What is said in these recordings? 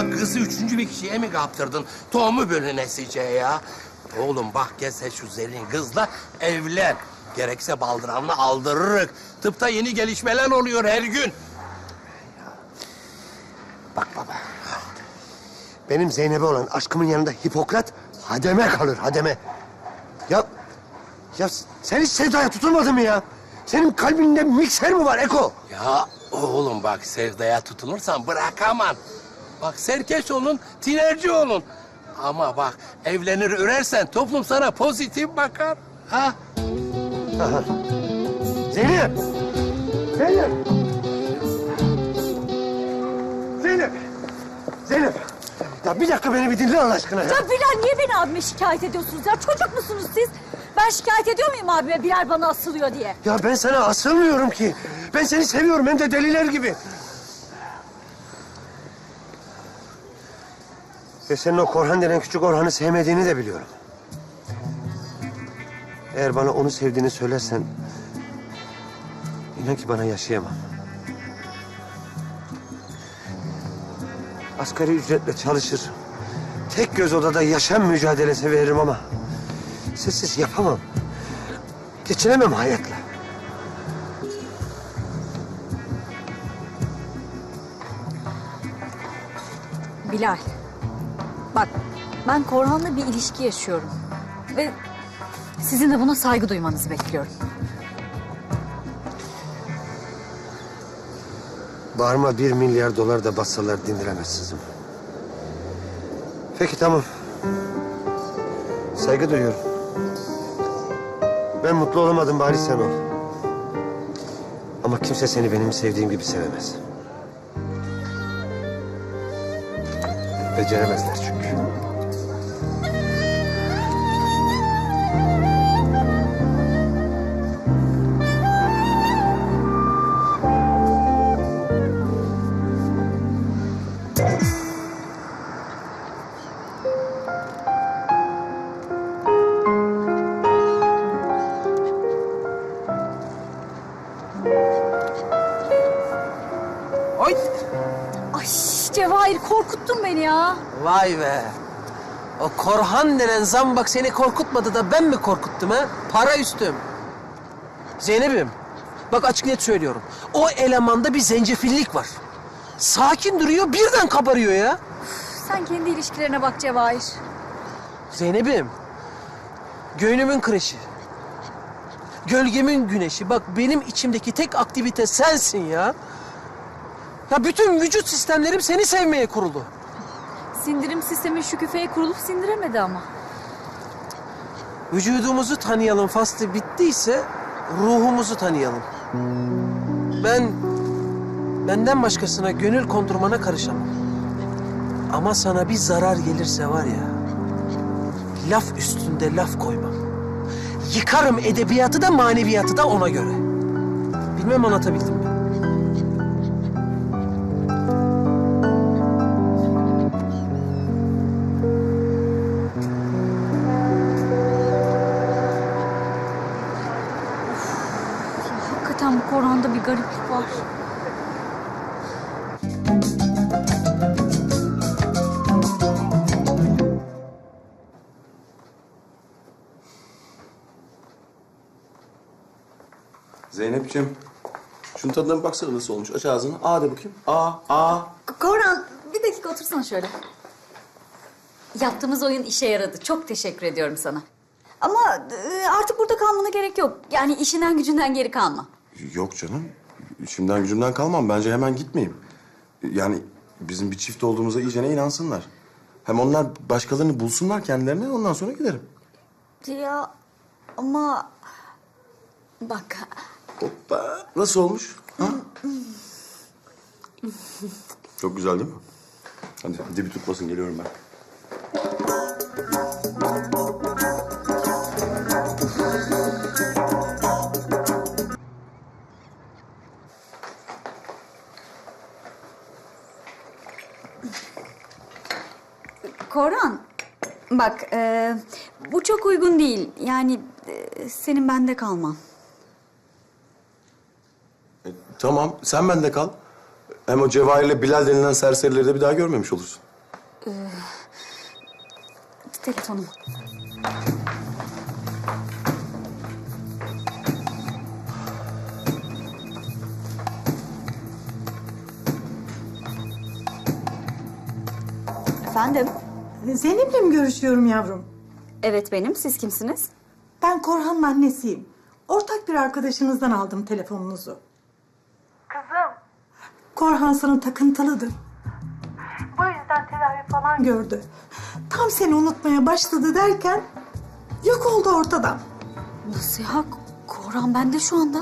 Ya kızı üçüncü bir kişiye mi kaptırdın? Tohumu bölünesice ya. Oğlum bak gel sen şu zerrin kızla evlen. Gerekse baldıranını aldırırık. Tıpta yeni gelişmeler oluyor her gün. Bak baba. Benim Zeynep'e olan aşkımın yanında Hipokrat hademe kalır, hademe. Ya, ya sen hiç sevdaya tutulmadın mı ya? Senin kalbinde mikser mi var Eko? Ya oğlum bak sevdaya tutulursan bırakamam. Bak serkeş olun, tinerci olun. Ama bak evlenir örersen toplum sana pozitif bakar. Ha? Zeynep! Zeynep! Zeynep! Zeynep! Ya bir dakika beni bir dinle Allah aşkına ya. Ya Bilal niye beni abime şikayet ediyorsunuz ya? Çocuk musunuz siz? Ben şikayet ediyor muyum abime Bilal bana asılıyor diye? Ya ben sana asılmıyorum ki. Ben seni seviyorum hem de deliler gibi. Ve senin o Korhan denen küçük Orhan'ı sevmediğini de biliyorum. Eğer bana onu sevdiğini söylersen... ...inan ki bana yaşayamam. Asgari ücretle çalışır. Tek göz odada yaşam mücadelesi veririm ama... ...sessiz yapamam. Geçinemem hayatla. Bilal. Bak ben Korhan'la bir ilişki yaşıyorum. Ve sizin de buna saygı duymanızı bekliyorum. Bağırma bir milyar dolar da bassalar dindiremez sızım. Peki tamam. Saygı duyuyorum. Ben mutlu olamadım bari sen ol. Ama kimse seni benim sevdiğim gibi sevemez. Beceremezler çünkü. Oy! Ay Cevahir korkuttun beni ya. Vay be. O Korhan denen zambak seni korkutmadı da ben mi korkuttum ha? Para üstüm. Zeynep'im, bak açık net söylüyorum. O elemanda bir zencefillik var. Sakin duruyor, birden kabarıyor ya. Sen kendi ilişkilerine bak Cevahir. Zeynep'im, göğnümün kreşi. Gölgemin güneşi. Bak benim içimdeki tek aktivite sensin ya. Ya bütün vücut sistemlerim seni sevmeye kuruldu. Sindirim sistemin şu küfeye kurulup sindiremedi ama. Vücudumuzu tanıyalım faslı bittiyse ruhumuzu tanıyalım. Ben benden başkasına gönül kondurmana karışamam. Ama sana bir zarar gelirse var ya laf üstünde laf koymam. Yıkarım edebiyatı da maneviyatı da ona göre. Bilmem anlatabildim mi? Bir gariplik var. Zeynep'ciğim, şunun tadına bir baksana nasıl olmuş. Aç ağzını. Aa de bakayım. Aa, aa. Korhan bir dakika otursana şöyle. Yaptığımız oyun işe yaradı. Çok teşekkür ediyorum sana. Ama e, artık burada kalmana gerek yok. Yani işinden gücünden geri kalma. Yok canım. Şimdiden gücümden kalmam. Bence hemen gitmeyeyim. Yani bizim bir çift olduğumuza iyicene inansınlar. Hem onlar başkalarını bulsunlar kendilerine ondan sonra giderim. Ya ama bak Hoppa. Nasıl olmuş? Ha? Çok güzel değil mi? Hadi dibi tutmasın geliyorum ben. Bak e, bu çok uygun değil. Yani e, senin bende kalman. E, tamam sen bende kal. Hem o Cevahir'le Bilal denilen serserileri de bir daha görmemiş olursun. Telefonum. Efendim? Zeynep'le mi görüşüyorum yavrum? Evet benim. Siz kimsiniz? Ben Korhan'ın annesiyim. Ortak bir arkadaşınızdan aldım telefonunuzu. Kızım. Korhan sana takıntılıdır. Bu yüzden tedavi falan gördü. Tam seni unutmaya başladı derken yok oldu ortadan. Nasıl ya? Korhan bende şu anda.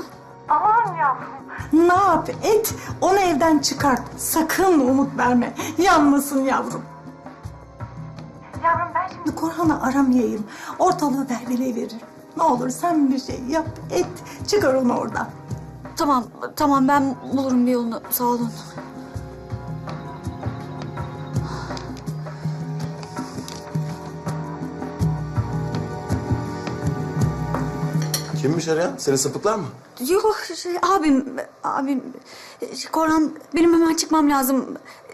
Ne yap et onu evden çıkart. Sakın umut verme. Yanmasın yavrum. Yavrum Korhan'ı aramayayım. Ortalığı velveleye verir. Ne olur sen bir şey yap et. Çıkar onu oradan. Tamam, tamam ben bulurum bir yolunu. Sağ olun. Kimmiş arayan? Seni sapıklar mı? Yok şey abim, abim şey, Korhan benim hemen çıkmam lazım.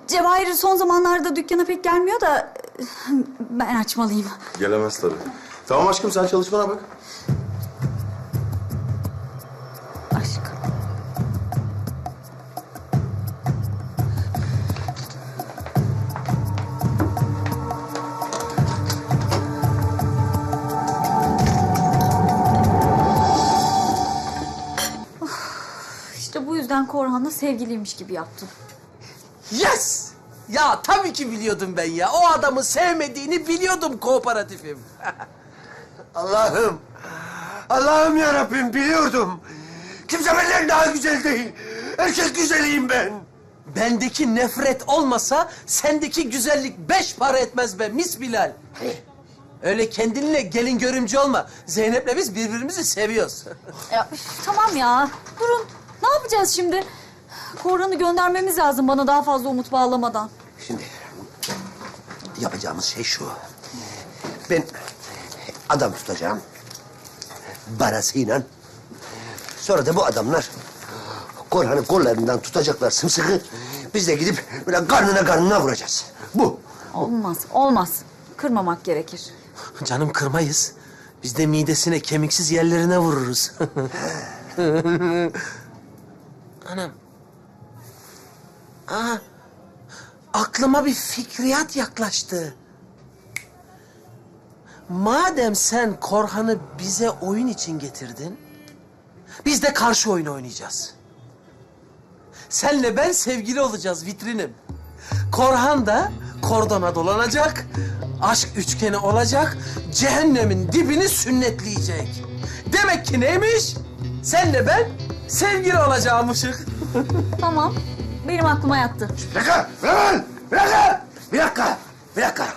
Cevahir son zamanlarda dükkana pek gelmiyor da ben açmalıyım. Gelemez tabii. Tamam aşkım sen çalışmana bak. Aşk. Of, İşte bu yüzden Korhan'la sevgiliymiş gibi yaptım. Yes! Ya tabii ki biliyordum ben ya. O adamı sevmediğini biliyordum kooperatifim. Allah'ım. Allah'ım ya Rabbim biliyordum. Kimse benden daha güzel değil. Herkes güzeliyim ben. Bendeki nefret olmasa sendeki güzellik beş para etmez be mis Bilal. Öyle kendinle gelin görümcü olma. Zeynep'le biz birbirimizi seviyoruz. Ya üf, tamam ya. Durun. Ne yapacağız şimdi? Korhan'ı göndermemiz lazım bana daha fazla umut bağlamadan. Şimdi yapacağımız şey şu. Ben adam tutacağım. Barasıyla. Sonra da bu adamlar Korhan'ı kollarından tutacaklar sımsıkı. Biz de gidip böyle karnına karnına vuracağız. Bu. Olmaz, olmaz. Kırmamak gerekir. Canım kırmayız. Biz de midesine kemiksiz yerlerine vururuz. Anam. Aa, aklıma bir fikriyat yaklaştı. Madem sen Korhan'ı bize oyun için getirdin, biz de karşı oyun oynayacağız. Senle ben sevgili olacağız vitrinim. Korhan da kordona dolanacak, aşk üçgeni olacak, cehennemin dibini sünnetleyecek. Demek ki neymiş? Senle ben sevgili olacağımışık. Tamam. Benim aklıma yattı. Bir dakika, dakika, bir dakika, bir dakika, bir dakika.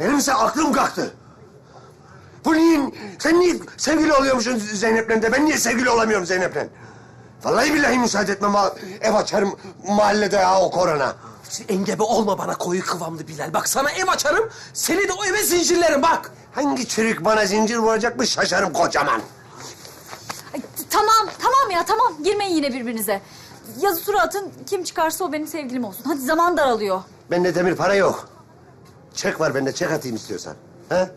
Benim ise aklım kalktı. Bu niye, sen niye sevgili oluyormuşsun Zeynep'le de ben niye sevgili olamıyorum Zeynep'le? Vallahi billahi müsaade etmem. Ev açarım mahallede ha o korona. Engebe olma bana koyu kıvamlı Bilal. Bak sana ev açarım, seni de o eve zincirlerim bak. Hangi çürük bana zincir vuracakmış şaşarım kocaman. Ay, tamam, tamam ya tamam. Girmeyin yine birbirinize. Yazı tura atın. Kim çıkarsa o benim sevgilim olsun. Hadi zaman daralıyor. Bende demir para yok. Çek var bende çek atayım istiyorsan. Ha?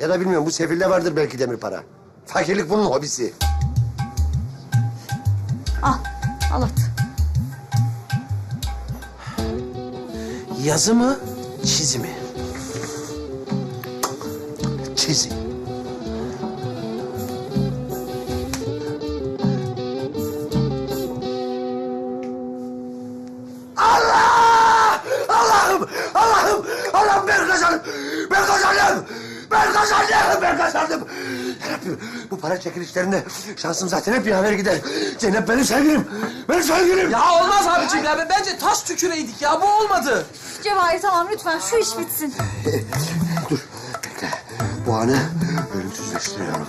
Ya da bilmiyorum bu sefilde vardır belki demir para. Fakirlik bunun hobisi. Al, al at. Yazı mı, çizi mi? Allah'ım! Allah'ım! Ben kazandım! Ben kazandım! Ben kazandım! Ben kazandım! Yarabbim bu para çekilişlerinde şansım zaten hep yaver gider. Zeynep benim sevgilim! Benim sevgilim! Ya olmaz abiciğim ya. Bence taş tüküreydik ya. Bu olmadı. Cevahir tamam lütfen şu iş bitsin. Dur bekle. Bu anı ölümsüzleştiriyorum.